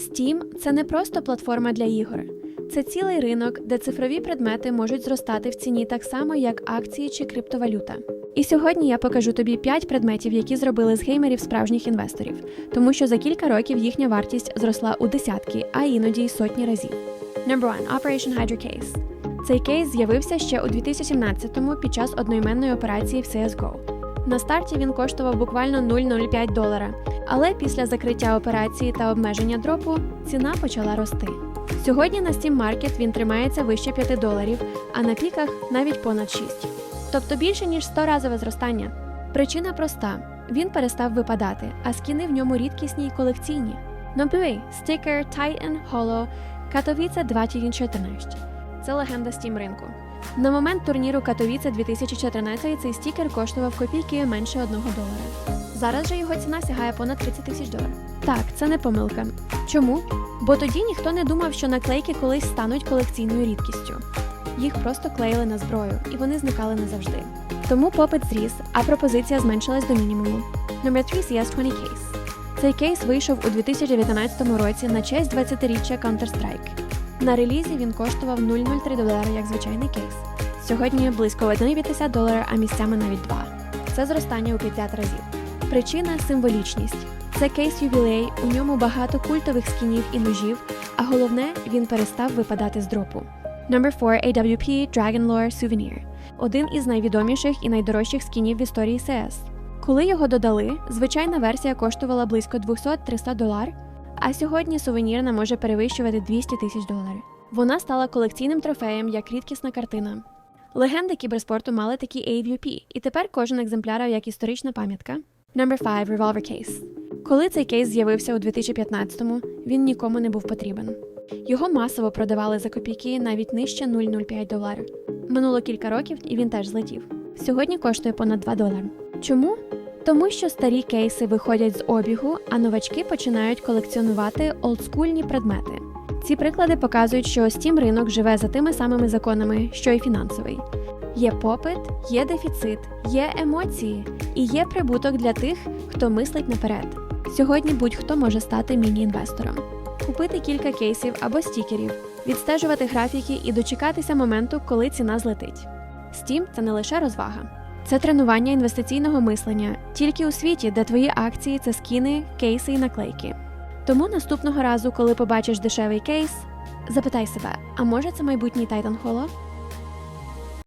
Steam – це не просто платформа для ігор. Це цілий ринок, де цифрові предмети можуть зростати в ціні так само, як акції чи криптовалюта. І сьогодні я покажу тобі 5 предметів, які зробили з геймерів справжніх інвесторів, тому що за кілька років їхня вартість зросла у десятки, а іноді й сотні разів. Number 1. Operation Hydro Case. Цей кейс з'явився ще у 2017-му під час одноіменної операції в CSGO. На старті він коштував буквально 0,05 долара, але після закриття операції та обмеження дропу ціна почала рости. Сьогодні на Steam Market він тримається вище 5 доларів, а на піках навіть понад 6. Тобто більше ніж 100 разове зростання. Причина проста: він перестав випадати, а скіни в ньому рідкісні й колекційні. Нобюй, стикер Titan Hollow Katowice 2014. Це легенда Steam ринку. На момент турніру Katowice 2014 цей стікер коштував копійки менше 1 долара. Зараз же його ціна сягає понад 30 тисяч доларів. Так, це не помилка. Чому? Бо тоді ніхто не думав, що наклейки колись стануть колекційною рідкістю. Їх просто клеїли на зброю, і вони зникали назавжди. Тому попит зріс, а пропозиція зменшилась до мінімуму. Номер 3 CS20 Case. Цей кейс вийшов у 2019 році на честь 20-річчя Counter-Strike. На релізі він коштував 0,03 долара як звичайний кейс. Сьогодні близько 1,50 долара, а місцями навіть 2. Це зростання у 50 разів. Причина символічність. Це кейс ювілей, у ньому багато культових скінів і ножів, а головне, він перестав випадати з дропу. Number 4 AWP Dragon Lore Souvenir один із найвідоміших і найдорожчих скінів в історії CS. Коли його додали, звичайна версія коштувала близько 200-300 долар, а сьогодні сувенірна може перевищувати 200 тисяч доларів. Вона стала колекційним трофеєм як рідкісна картина. Легенди кіберспорту мали такі AWP, і тепер кожен екземпляр як історична пам'ятка. Number 5 Revolver Case. Коли цей кейс з'явився у 2015-му, він нікому не був потрібен. Його масово продавали за копійки навіть нижче 0,05 доларів. Минуло кілька років, і він теж злетів. Сьогодні коштує понад 2 долари. Чому? Тому що старі кейси виходять з обігу, а новачки починають колекціонувати олдскульні предмети. Ці приклади показують, що Steam ринок живе за тими самими законами, що й фінансовий. Є попит, є дефіцит, є емоції і є прибуток для тих, хто мислить наперед. Сьогодні будь-хто може стати міні-інвестором, купити кілька кейсів або стікерів, відстежувати графіки і дочекатися моменту, коли ціна злетить. Steam – це не лише розвага. Це тренування інвестиційного мислення тільки у світі, де твої акції це скіни, кейси і наклейки. Тому наступного разу, коли побачиш дешевий кейс, запитай себе: а може це майбутній Titan Hollow?